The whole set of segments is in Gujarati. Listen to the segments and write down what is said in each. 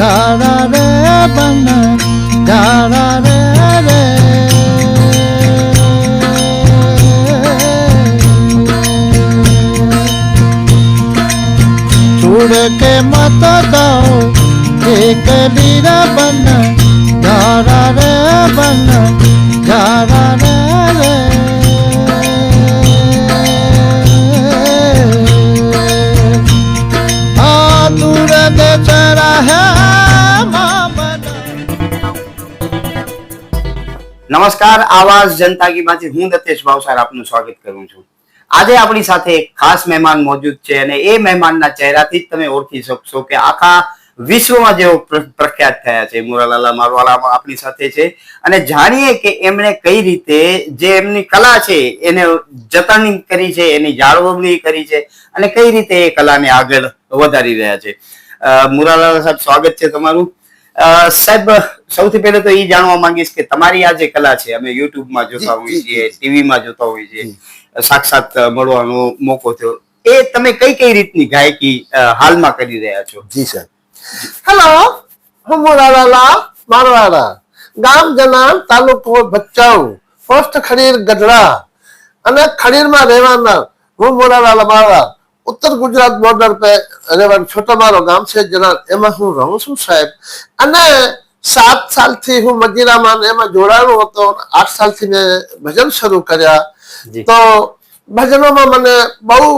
ઝાડા રે બન ઝાડા રે રે છોડ કે મત દો એક લીરા બન ઝાડા રે બન ઝાડા નમસ્કાર, આવાજ જનતા કી માંથી હું દત્તેશ ભાવસાર આપનું સ્વાગત કરું છું. આજે આપણી સાથે એક ખાસ મહેમાન મોજૂદ છે અને એ મહેમાનના ચહેરાથી જ તમે ઓળખી શકશો કે આખા વિશ્વમાં જેઓ પ્રખ્યાત થયા છે. મુરાલાલા મારવાલા આપણી સાથે છે અને જાણીએ કે એમણે કઈ રીતે જે એમની કલા છે એને જતન કરી છે, એની જાળવણી કરી છે અને કઈ રીતે એ કલાને આગળ વધારી રહ્યા છે. મુરાલાલા સાહેબ, સ્વાગત છે તમારું. સાહેબ સૌથી પહેલા તો એ જાણવા માંગીશ કે તમારી આ જે કલા છે અમે યુટ્યુબમાં જોતા હોઈએ છીએ ટીવીમાં જોતા હોઈએ છીએ સાક્ષાત મળવાનો મોકો થયો. એ તમે કઈ કઈ રીતની ગાયકી હાલમાં કરી રહ્યા છો? જી સર હેલો હું મોરાલાલા મારવાડા ગામ જનાન તાલુકો ભચાઉ. પોસ્ટ ખડીર ગઢડા. અને ખડીરમાં રહેવાના હું મોરાલાલા મારવા ઉત્તર ગુજરાત બોર્ડર પે રહેવાનું છોટો મારો ગામ છે જનાન એમાં હું રહું છું સાહેબ. અને સાત સાલથી હું મજીરામાં એમાં જોડાયો હતો આઠ સાલથી મેં ભજન શરૂ કર્યા. તો ભજનોમાં મને બહુ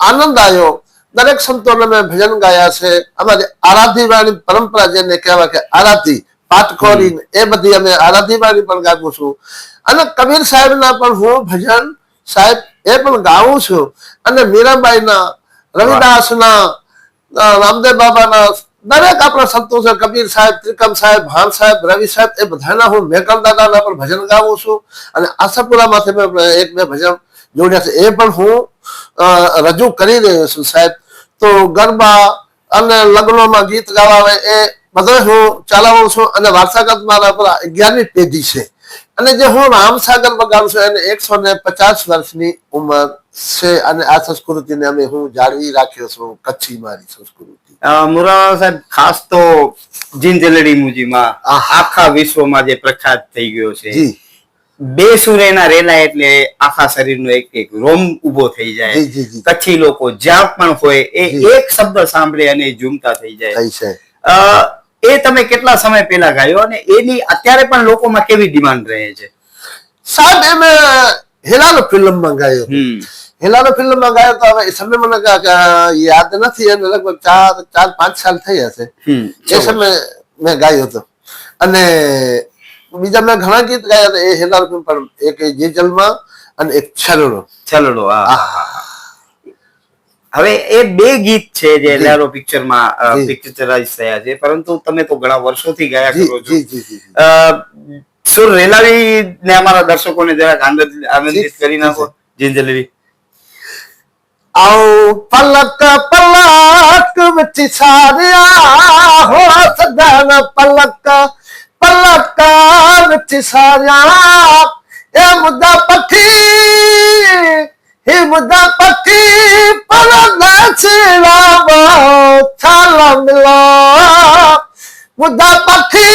આનંદ આવ્યો. દરેક સંતોને મેં ભજન ગાયા છે. અમારી આરાધીવાળી પરંપરા જેને કહેવાય કે આરાધી પાટકોરી એ બધી અમે આરાધીવાળી પણ ગાવું છું. અને કબીર સાહેબના પણ હું ભજન સાહેબ એ પણ ગાઉં છું. અને મીરાબાઈના રવિદાસના રામદેવ બાબાના દરેક આપણા સંતો છે, કબીર સાહેબ, ત્રિકમ સાહેબ, ભાન સાહેબ, રવિ સાહેબ, એ બધાના હું મેકલ દાદાના પણ ભજન ગાઉં છું અને આશાપુરામાંથી મેં એક બે ભજન જોડ્યા છે. એ પણ હું રજૂ કરી રહ્યો છું સાહેબ. તો ગરબા અને લગ્નોમાં ગીત ગાવા એ બધો હું ચલાવું છું અને વારસાગત મારા પર અગિયારમી પેઢી છે. અને જે હું રામસાગર વગાડું છું એને એકસો ને પચાસ વર્ષની ઉંમર છે અને આ સંસ્કૃતિને અમે હું જાળવી રાખ્યો છું કચ્છી મારી સંસ્કૃતિ. અ, સાહેબ ખાસ તો જિંજલડી મુજીમાં. આખા વિશ્વમાં જે પ્રખ્યાત થઈ ગયો છે. બે સૂર્યના રેલા એટલે આખા શરીરનો એક એક રોમ ઊભો થઈ જાય. કચ્છી લોકો જ્યાં પણ હોય એ એક શબ્દ સાંભળે અને ઝૂમતા થઈ જાય. એ તમે કેટલા સમય પહેલા ગાયો અને એની અત્યારે પણ લોકોમાં કેવી ડિમાન્ડ રહે છે? સાહેબ એ મેં હેલાલો ફિલ્મમાં ગાયો હેલાલો ફિલ્મમાં ગાયો તો હવે એ સમય મને યાદ નથી અને લગભગ ચાર ચાર પાંચ સાલ થઈ હશે. એ સમય મેં ગાયો હતો. અને બીજા મેં ઘણા ગીત ગાયા હતા. એ હેલાલ ફિલ્મ પણ એક જેજલમાં અને એક છેલડો. છેલડો હા. હવે એ બે ગીત છે જે જી. લેરો પિક્ચરમાં જી. પિક્ચરાઇઝ થયા છે પરંતુ તમે તો ઘણા વર્ષોથી ગાયા જી કરો છો જી જી જી અ, સુર રેલાવી ને અમારા દર્શકોને જરાક આનંદ આનંદિત જી, કરી નાખો જિંજલરી આવ પલક પલક ਵਿੱਚ ਸਾਰਿਆ ਹੋ ਸਦਨ ਪਲਕ ਪਲਕ ਵਿੱਚ ਸਾਰਿਆ ਇਹ ਮੁੱਦਾ ਪੱਖੀ হিমদা পাখি পালানা ছিলাম ছালাম মুদা পাখি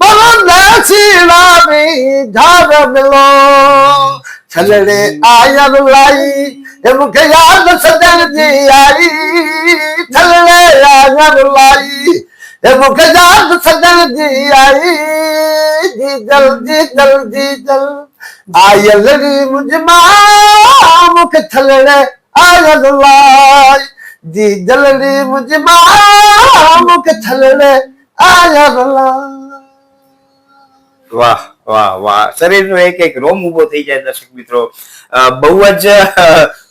পালানা ছিলাম ঝাড়ম ছেলে আয়ার লাই এ মুখে আদ সদর দিয়ারি। ছেলে আয়ার লাই सदन जी आई जी जल जी जल जी जल आयल री मुझ मुख थलड़े आयल लाई जी जल री मुझ मुख थलड़े आयल लाई वाह વાહ વાહ. શરીરનો એક એક રોમ ઊભો થઈ જાય દર્શક મિત્રો. બહુ જ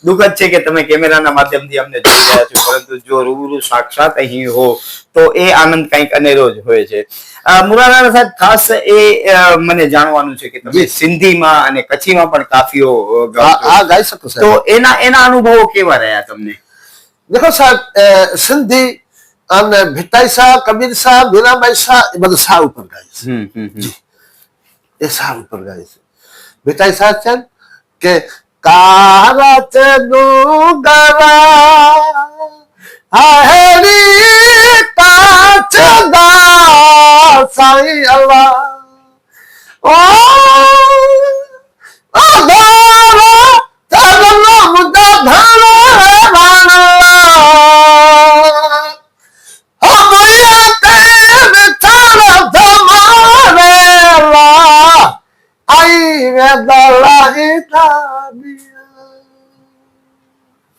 દુઃખદ છે કે તમે કેમેરાના માધ્યમથી અમને જોઈ રહ્યા છો પરંતુ જો રૂબરૂ સાક્ષાત અહીં હો તો એ આનંદ કંઈક અનેરો જ હોય છે. મુરારા સાહેબ ખાસ એ મને જાણવાનું છે કે તમે સિંધીમાં અને કચ્છીમાં પણ કાફીઓ આ ગાઈ શકો તો એના એના અનુભવો કેવા રહ્યા તમને? દેખો સાહેબ સિંધી અને ભીતાઈ શાહ કબીર શાહ મીરાબાઈ શાહ એ બધા શાહ ઉપર ગાય છે. હમ હમ હમ. એ શાહ ઉપર ગાય છે ભીટાઈ શાહ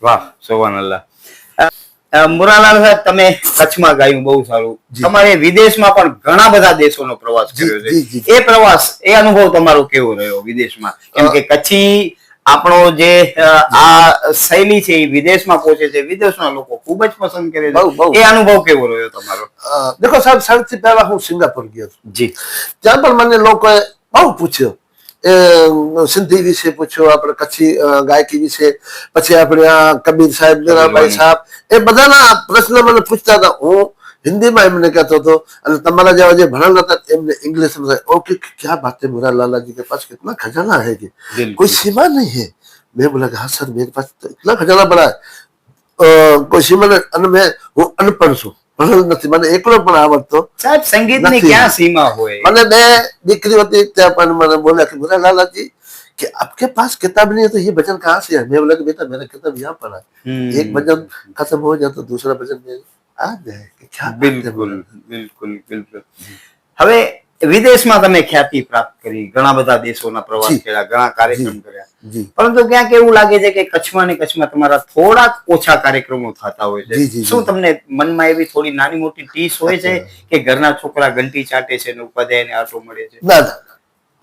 વાહ સોવાન અલ્લાહ. મુરાલાલ સાહેબ તમે કચ્છમાં ગાયું બહુ સારું. તમારે વિદેશમાં પણ ઘણા બધા દેશોનો પ્રવાસ કર્યો. છે. એ પ્રવાસ એ અનુભવ તમારો કેવો રહ્યો વિદેશમાં? કેમ કે કચ્છી આપણો જે આ શૈલી છે એ વિદેશમાં પહોંચે છે. વિદેશના લોકો ખૂબ જ પસંદ કરે. છે. એ અનુભવ કેવો રહ્યો તમારો? દેખો સાહેબ સૌથી પહેલા હું સિંગાપુર ગયો જી. ત્યાં પણ મને લોકોએ બહુ પૂછ્યો. એ સિંધી વિશે પૂછ્યું આપણે કચ્છી ગાયકી વિશે પછી આપણે આ કબીર સાહેબ જરાભાઈ સાહેબ એ બધાના પ્રશ્ન મને પૂછતા હતા. હું હિન્દીમાં એમને કહેતો હતો અને તમારા જેવા જે ભણેલા હતા એમને ઇંગ્લિશ में ઓકે ક્યાં बात है લાલાજી કે के पास ખજાના હે કે? કોઈ સીમા सीमा नहीं મેં मैं કે હા સર मेरे पास तो इतना खजाना बड़ा है कोई सीमा नहीं હું અનપણ છું. નથી મને એકલો પણ આવડતો સાહેબ સંગીતની નથી. ક્યાં સીમા હોય मैंने मैं દીકરી होती ત્યાં પણ मैंने बोला कि मुरा लाला जी कि आपके पास किताब नहीं है तो ये भजन कहाँ से है मैं बोला कि बेटा मेरा किताब यहाँ पड़ा है હમ. एक भजन खत्म हो जाए तो दूसरा भजन में आ जाए कि क्या बात है બિલકુલ बोला। બિલકુલ બિલકુલ હવે વિદેશમાં તમે ખ્યાતિ પ્રાપ્ત કરી ઘણા બધા દેશોના પ્રવાસ જી. કર્યા ઘણા કાર્યક્રમ કર્યા જી પરંતુ ક્યાંક એવું લાગે છે કે કચ્છમાં ને કચ્છમાં તમારા થોડાક ઓછા કાર્યક્રમો થતા હોય છે. શું તમને મનમાં એવી થોડી નાની મોટી ટીસ હોય છે કે ઘરના છોકરા ઘંટી ચાટે છે ને ઉપાધ્યાયને આટો મળે છે? ના.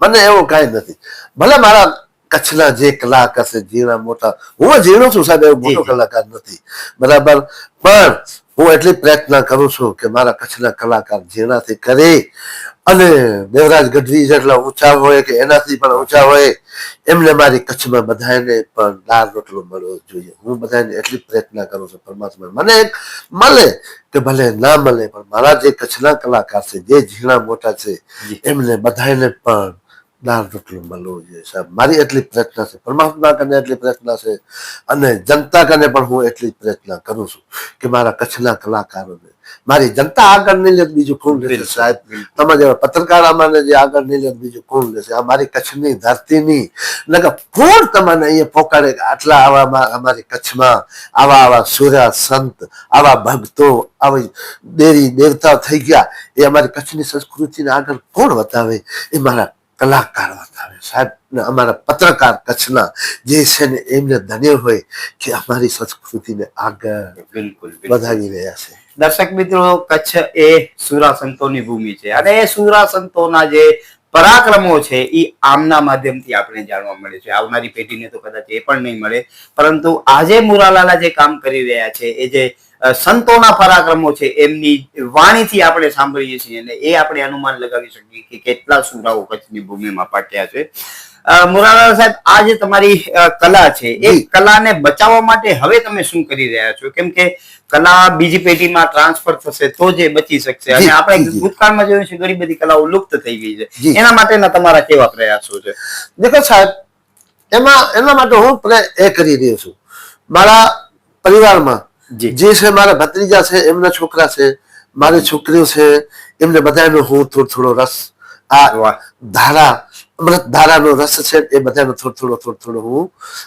મને એવું કાંઈ નથી. ભલે મારા કચ્છના જે કલાકાર છે ઝીણા મોટા હું જીણો છું સાહેબ એવો મોટો. કલાકાર નથી. બરાબર? પણ હું એટલી પ્રયત્ન કરું છું કે મારા કચ્છના કલાકાર જીણાથી કરી અને દેવરાજ ગઢવી જેટલા ઊંચા હોય કે એનાથી પણ ઊંચા હોય એમને મારી કચ્છમાં બધાને પણ દાળ રોટલો મળવો જોઈએ. હું બધાને એટલી પ્રયત્ન કરું છું પરમાત્મા મને એક મળે કે ભલે ના મળે પણ મારા જે કચ્છના કલાકાર છે જે ઝીણા મોટા છે એમને બધાને પણ દાળ જેટલું મળવું જોઈએ સાહેબ. મારી એટલી પ્રયત્ન છે. પરમાત્મા કને એટલી પ્રયત્ન છે અને જનતા કને પણ હું એટલી પ્રયત્ન કરું છું કે મારા કચ્છના કલાકારોને. મારી જનતા આગળ નહીં લે બીજું કોણ લેશે સાહેબ. તમે જેવા પત્રકાર અમારે જે આગળ નહીં લે બીજું કોણ લેશે? આ મારી કચ્છની ધરતીની. નકર કોણ તમને અહીંયા પોકાડે આટલા આવા અમારી કચ્છમાં આવા આવા સૂર્ય સંત આવા ભક્તો આવી દેવી દેવતા થઈ ગયા. એ અમારી કચ્છની સંસ્કૃતિને આગળ કોણ બતાવે એ મારા કલાકાર બતાવે. સાહેબ ને અમારા પત્રકાર કચ્છના જે છે ને એમને ધન્ય હોય કે અમારી સંસ્કૃતિને આગળ બિલકુલ વધારી વધાવી રહ્યા છે. દર્શક મિત્રો કચ્છ એ સુરા સંતોની ભૂમિ છે અને એ સુરા સંતોના જે પરાક્રમો છે એ આમના માધ્યમથી આપણે જાણવા મળે છે. આવનારી પેઢીને તો કદાચ એ પણ નહીં મળે. પરંતુ આજે મુરાલાલા જે કામ કરી રહ્યા છે એ જે સંતોના પરાક્રમો છે એમની વાણીથી આપણે સાંભળીએ છીએ અને એ આપણે અનુમાન લગાવી શકીએ કે કેટલા સુરાઓ કચ્છની ભૂમિમાં પાટ્યા છે. અ, સાહેબ આ જે તમારી કલા છે એ કલાને બચાવવા માટે હવે તમે શું કરી રહ્યા છો? કેમ કે કલા બીજી પેઢીમાં ટ્રાન્સફર થશે તો જ એ બચી શકશે અને આપણે. ભૂતકાળમાં જોયું છે ઘણી બધી કલાઓ લુપ્ત થઈ ગઈ છે. એના માટેના તમારા કેવા પ્રયાસો છે? દેખો સાહેબ એમાં એના માટે હું એ કરી રહ્યો છું. મારા પરિવારમાં જી. છે મારા ભત્રીજા છે, એમના છોકરા છે, મારી છોકરીઓ છે, એમને બધાનો હું થોડો થોડો રસ આ. ધારા અમૃત ધારાનો રસ છે એ બધાનો થોડો થોડો થોડો થોડો હું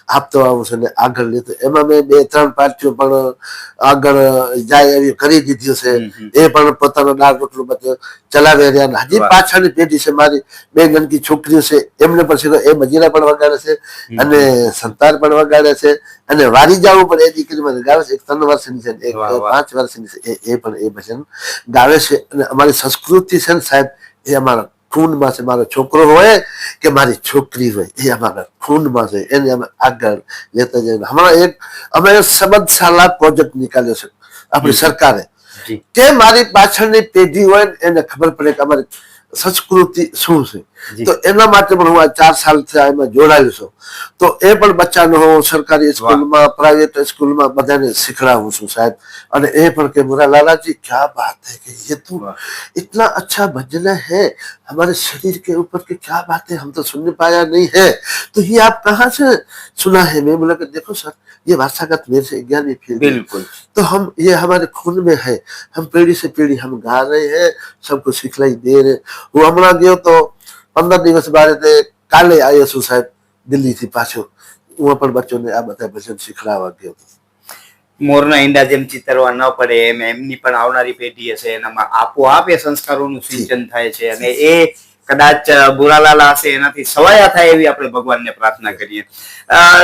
આપતો આવું છું ને આગળ લેતો એમાં મેં બે ત્રણ પાર્ટીઓ પણ આગળ જાય એવી કરી દીધી છે. એ પણ પોતાનો દાળ રોટલું બધું ચલાવી રહ્યા હજી પાછળની પેઢી છે મારી બે ગંદકી છોકરીઓ છે એમને પણ શીખો એ મજીરા પણ વગાડે છે અને સંતાન પણ વગાડે છે અને વારી જાવું પણ એ દીકરી મને ગાવે છે એક ત્રણ વર્ષની છે એક. પાંચ વર્ષની છે એ એ પણ એ ભજન ગાવે છે અને અમારી સંસ્કૃતિ છે ને સાહેબ એ અમારા ખૂનમાં છે મારો છોકરો હોય કે મારી છોકરી હોય એ અમારા ખૂનમાં છે એને અમે આગળ લેતા જઈને હમણાં એક અમે સંબંધશાલા પ્રોજેક્ટ નીકાળ્યો છે આપણી સરકારે. જી. કે મારી પાછળની પેઢી હોય ને એને ખબર પડે કે અમારી સંસ્કૃતિ શું છે. તો એના માટે પણ હું આ ચાર સાલથી આ એમાં જોડાયો છું તો એ પણ બચ્ચાનો હું સરકારી સ્કૂલમાં પ્રાઇવેટ સ્કૂલમાં બધાને શીખડાવું છું સાહેબ અને એ પણ કે मुरा लाला जी क्या बात है कि ये तो वाह। इतना अच्छा भजन है हमारे शरीर के ऊपर के क्या बात है हम तो सुनने पाया नहीं है तो ये आप कहाँ से सुना है मैं बोला कि देखो सर ये वारसागत मेरे से ग्यारहवीं फील्ड બિલકુલ तो हम ये हमारे खून में है हम पीढ़ी से पीढ़ी हम गा रहे हैं सबको सिखलाई दे रहे હું હમણાં ગયો તો પંદર દિવસ બાદ તે કાલે આવ્યો છું સાહેબ દિલ્હીથી પાછો. હું પણ બચ્ચોને આ બધા ભજન શીખડાવવા ગયો હતો. મોરના ઈંડા જેમ ચિતરવા ન પડે એમ એમની પણ આવનારી પેઢી હશે એનામાં આપોઆપ એ સંસ્કારોનું સિંચન થાય છે અને એ કદાચ બુરાલાલા હશે એનાથી સવાયા થાય એવી આપણે ભગવાનને પ્રાર્થના કરીએ.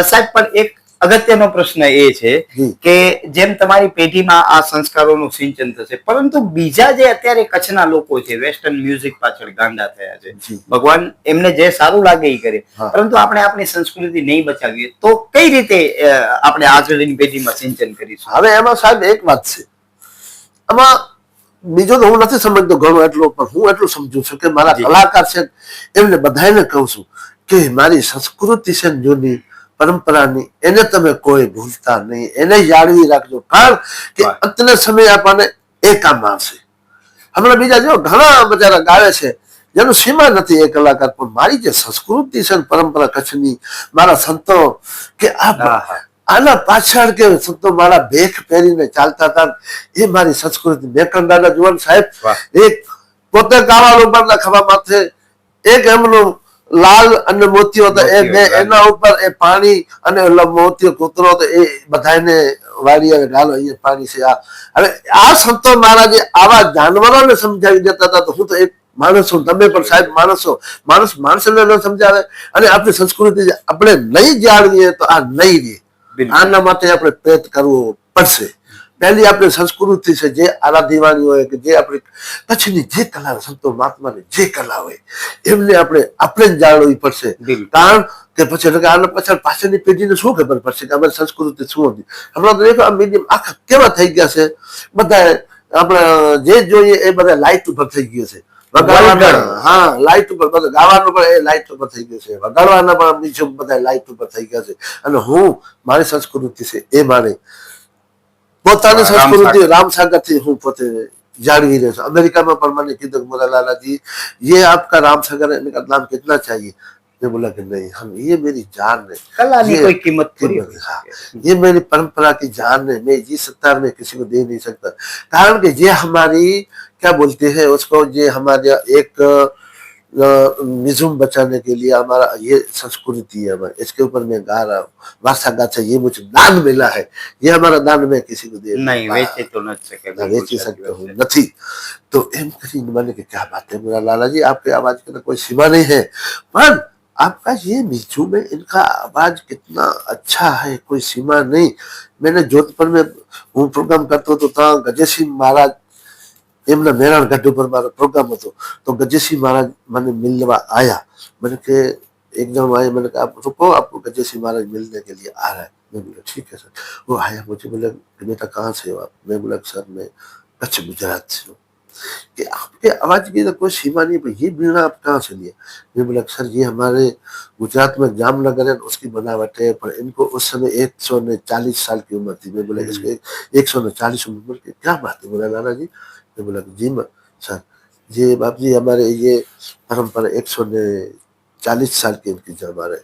સાહેબ પણ એક અગત્યનો પ્રશ્ન એ છે કે જેમ તમારી પેઢીમાં આ સંસ્કારોનું સિંચન થશે પરંતુ બીજા જે અત્યારે કચ્છના લોકો છે વેસ્ટર્ન મ્યુઝિક પાછળ ગાંડા થયા છે ભગવાન એમને જે સારું લાગે એ કરે. પરંતુ આપણે આપણી સંસ્કૃતિ નહીં બચાવીએ તો કઈ રીતે આપણે આગળની પેઢીમાં સિંચન કરીશું? હવે એમાં સાહેબ એક વાત છે. આમાં બીજો તો હું નથી સમજતો ઘણો એટલો પણ હું એટલું સમજુ છું કે મારા કલાકાર છે એમને બધાને કહું છું કે મારી સંસ્કૃતિ છે જૂની પરંપરાની એને તમે કોઈ ભૂલતા નહીં. એને જાળવી રાખજો. કારણ કે. અત્યારે સમય આપણને એ કામ આવશે. હમણાં બીજા જો ઘણા બધા ગાવે છે જેનું સીમા નથી એ કલાકાર પણ મારી જે સંસ્કૃતિ છે પરંપરા કચ્છની મારા સંતો કે આ. આના પાછળ કે સંતો મારા ભેખ પહેરીને ચાલતા હતા એ મારી સંસ્કૃતિ. મેકંડાના જુવાન સાહેબ એક પોતે કાળા ઉપરના ખભા માથે એક એમનું લાલ અને મોતીઓ હતા એ બે એના ઉપર એ પાણી અને મોતીઓ કૂતરો હતો એ બધાને વાળી આવે ઢાલો અહીંયા પાણી છે આ. હવે આ સંતો મહારાજે આવા જાનવરોને સમજાવી દેતા હતા તો હું તો એક માણસ છું તમે પણ સાહેબ માણસ છો. માણસ માણસને ન સમજાવે. અને આપણી સંસ્કૃતિ આપણે નહીં જાળવીએ તો આ નહીં રહે. આના માટે આપણે પ્રયત્ન કરવો પડશે. પહેલી આપણે સંસ્કૃતિ છે જે આરાધીવાની હોય કે જે આપણી પછીની જે કલા સંતો મહાત્માની જે કલા હોય એમને આપણે આપણે જ જાળવવી પડશે. કારણ કે પછી એટલે આના પાછળ પાછળની પેઢીને શું ખબર પડશે કે અમારી સંસ્કૃતિ શું હતી? હમણાં તો દેખો આ મીડિયમ આખા કેવા થઈ ગયા છે? બધા આપણે જે જોઈએ એ બધા લાઇટ ઉપર થઈ ગયો છે. હા લાઇટ ઉપર બધા ગાવાનું પણ એ લાઇટ ઉપર થઈ ગયું છે. વગાડવાના પણ બીજું બધા લાઇટ ઉપર થઈ ગયા છે. અને હું મારી સંસ્કૃતિ છે એ મારે પોતાની સંસ્કૃતિ राम સાગરથી હું પોતે जान ही रहे अमेरिका में पर की दुख बोला लाला जी ये आपका राम सागर है इनका नाम कितना चाहिए मैं बोला कि नहीं हम ये मेरी जान है कलानी कोई कीमत पूरी हाँ, ये मेरी परंपरा की जान है मैं जी सत्ता में किसी को दे नहीं सकता कारण कि ये हमारी क्या बोलते हैं उसको ये हमारे एक निज़ुम बचाने के लिए हमारा ये संस्कृति है हमारे इसके ऊपर मैं गा रहा हूँ। वासा गाचा ये मुझे दान मिला है। ये हमारा दान मैं किसी को दे नहीं वेचे तो सकते हूँ नहीं तो एम करी माने की क्या बात है मेरा लाला जी आपकी आवाज़ का तो कोई सीमा नहीं है। पर आपका ये मिजू में इनका आवाज़ कितना अच्छा है कोई सीमा नहीं। मैंने जोधपुर में वो प्रोग्राम करता तो गजे सिंह महाराज એમના મેરાણ ગઢ ઉપર મારો પ્રોગ્રામ હતો તો ગજેસિંહ महाराज મને मिलवा आया मैंने के एकदम आए मैंने कहा आप रुको आपको गजेसिंह महाराज मिलने के लिए आ रहा है मैं बोला ठीक है सर वो आया मुझे बोला बेटा कहाँ से हो आप मैं बोला सर मैं कच्छ गुजरात से हूँ कि आपके आवाज की तो कोई सीमा नहीं पर ये बीणा आप कहाँ से लिए मैं बोला सर ये हमारे गुजरात में जामनगर है उसकी बनावट है पर इनको उस समय एक सौ ने चालीस साल की उम्र थी मैं बोला इसके एक सौ ने चालीस उम्र की क्या बात है बोला लाला जी मैं बोला जी मैं सर ये बाप जी हमारे ये परंपरा एक सौ ने चालीस साल की इनकी जमा है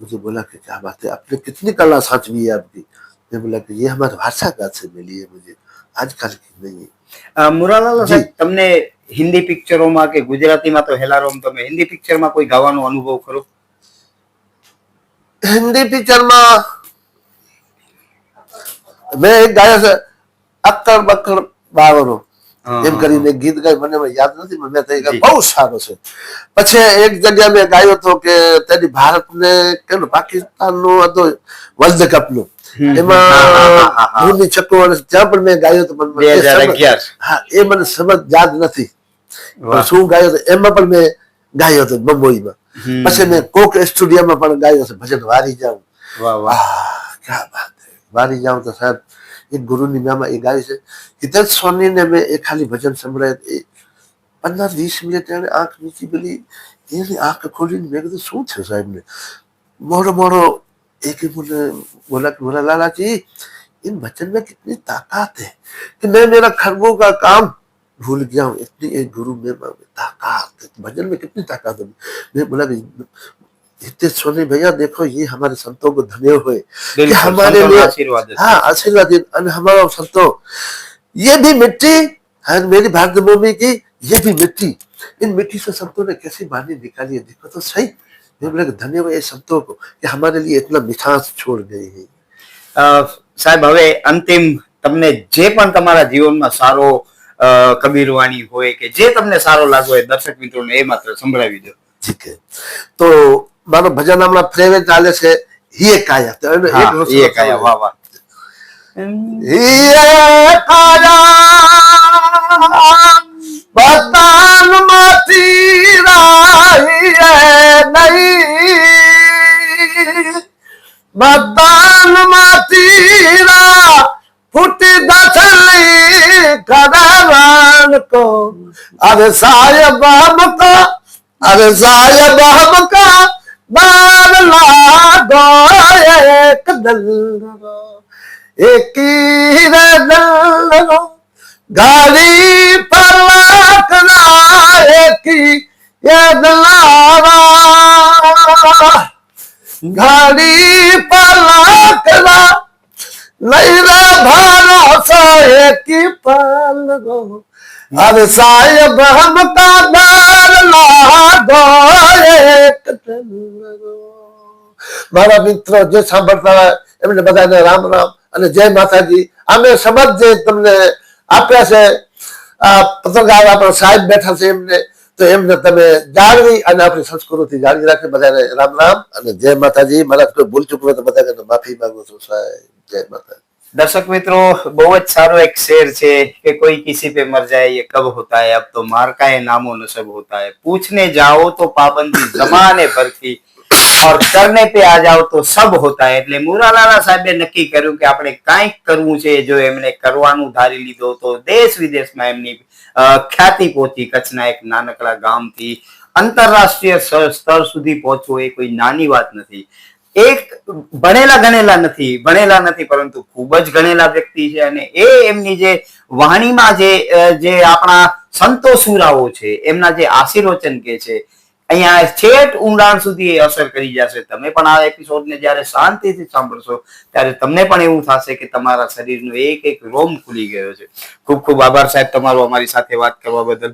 मुझे बोला कि क्या बात है आपने कितनी कला साचवी है आपकी मैं बोला कि ये हमारे भाषा से मिली है मुझे आजकल की नहीं है અ, મુરાલાલ સાહેબ તમને હિન્દી પિક્ચરોમાં કે ગુજરાતીમાં તો હેલારોમ તમે હિન્દી પિક્ચરમાં કોઈ ગાવાનો અનુભવ ખરો हिंदी पिक्चर में મેં એક ગાયો છે અક્કડ બક્કડ બાવરો હા, એમ કરીને ગીત ગાય. મને યાદ નથી મેં થઈ ગયા બહુ સારું છે. પછી એક જગ્યા મેં ગાયો હતો કે તેની ભારતને કેમ પાકિસ્તાનનું હતું વર્લ્ડ કપનું. એમાં ત્યાં પણ મેં ગાયો હતો પણ એ મને સમજ યાદ નથી. શું ગાયો હતો એમાં પણ મેં ગાયો હતો બંબોઈમાં. પછી મેં કોક સ્ટુડિયોમાં પણ ગાયો છે ભજન વારી જાઉં. વાહ વાહ. ક્યાં વાત વારી જાઉં તો સાહેબ तो साहब एक गुरु ની નામાં એ ગાય છે હિતેશ સોની ને મેં એ ખાલી ભજન સંભળાય એ પંદર વીસ મિનિટ એને આંખ નીચી પેલી એની આંખ ખોલીને મેં કીધું શું છે સાહેબને મોડો મોડો एक मुझे बोला कि बोला लाला जी इन वचन में कितनी ताकत है कि मैं मेरा खरगों का काम भूल गया हूँ इतनी एक गुरु में ताकत भजन में कितनी ताकत है मैं बोला कि इतने सोने भैया देखो ये हमारे संतों को धन्य हुए कि બિલકુલ, हमारे સંતોના लिए આશીર્વાદ હશે. हाँ आशीर्वाद दिन और हमारा संतों ये भी मिट्टी है मेरी भारत भूमि की ये भी मिट्टी इन मिट्टी से संतों ने कैसी वाणी निकाली है देखो तो सही मैं बोला कि धन्यवाद ये संतों को कि हमारे लिए इतना मिठास छोड़ गई है અ, સાહેબ હવે અંતિમ તમને જે પણ તમારા જીવનમાં સારો અ, કબીરવાણી હોય કે જે તમને સારો લાગ્યો હોય દર્શક મિત્રોને એ માત્ર સંભળાવી દો ठीक है મારો ભજન હમણાં ફ્રેમે ચાલે છે હિયે કાયા હિયે કાયા વાહ વાહ હિયે કાયા બતાન માથી રાહીએ નહીં બતાન માથી રા ફૂટી દસલી કરાવાન કો અરે સાહેબ બાબ કા અરે સાહેબ બાબ કા બાવલા ગોય એક દલ્લો એકી રે દલ્લો ગાડી પરવાક ના એકી યદલાવા ગાડી પરવાક ના, લઈ રે ભરોસો, એકી પાલગો અવસાય બ્રહ્મતા મારા મિત્રો, જે સાંભળતા હોય, એમને બધાને રામ રામ અને જય માતાજી. અમે શબ્દ જે તમને આપ્યા છે, આ પત્રકાર આપણા સાહેબ બેઠા છે એમને, તો એમને તમે જાળવી અને આપણી સંસ્કૃતિ જાળવી રાખી બધાને રામ રામ અને જય માતાજી. મારા કોઈ ભૂલ ચૂક તો બધાને માફી માંગુ છું સાહેબ. જય માતાજી. दर्शक मित्रों बहुत सारो एक शेर છે કે कोई किसी पे मर जाए ये कब होता है अब तो मार का ये नामो नसब होता है पूछने जाओ तो पाबंदी जमाने भर की और करने पे आ जाओ તો સબ હોતા है એટલે મુરાલાલા સાહેબે નક્કી કર્યું કે આપણે કાંઈક કરવું છે જો એમણે કરવાનું ધારી લીધો તો દેશ વિદેશમાં એમની અ, ખ્યાતિ પહોંચી કચ્છના એક નાનકડા ગામથી આંતરરાષ્ટ્રીય સ્તર સ્તર સુધી પહોંચવું એ કોઈ નાની વાત નથી એક ભણેલા ગણેલા નથી, ભણેલા નથી, પરંતુ ખૂબ જ ગણેલા વ્યક્તિ છે અને એ એમની જે વાણીમાં જે જે આપણા સંતો સુરાઓ છે, એમના જે આશીર્વચન કે છે અહીંયા છેટ ઊંડાણ સુધી એ અસર કરી જશે. તમે પણ આ એપિસોડને જ્યારે શાંતિથી સાંભળશો ત્યારે તમને પણ એવું થશે કે તમારા શરીરનો એક એક રોમ ખુલી ગયો છે. ખૂબ ખૂબ આભાર સાહેબ તમારો અમારી સાથે વાત કરવા બદલ.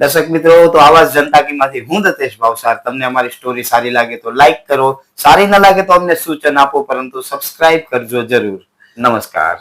દર્શક મિત્રો તો આવા જ જનતાકીમાંથી હું દતેશ ભાવસાર. તમને અમારી સ્ટોરી સારી લાગે તો લાઈક કરો. સારી ન લાગે તો અમને સૂચન આપો પરંતુ સબસ્ક્રાઇબ કરજો જરૂર. નમસ્કાર.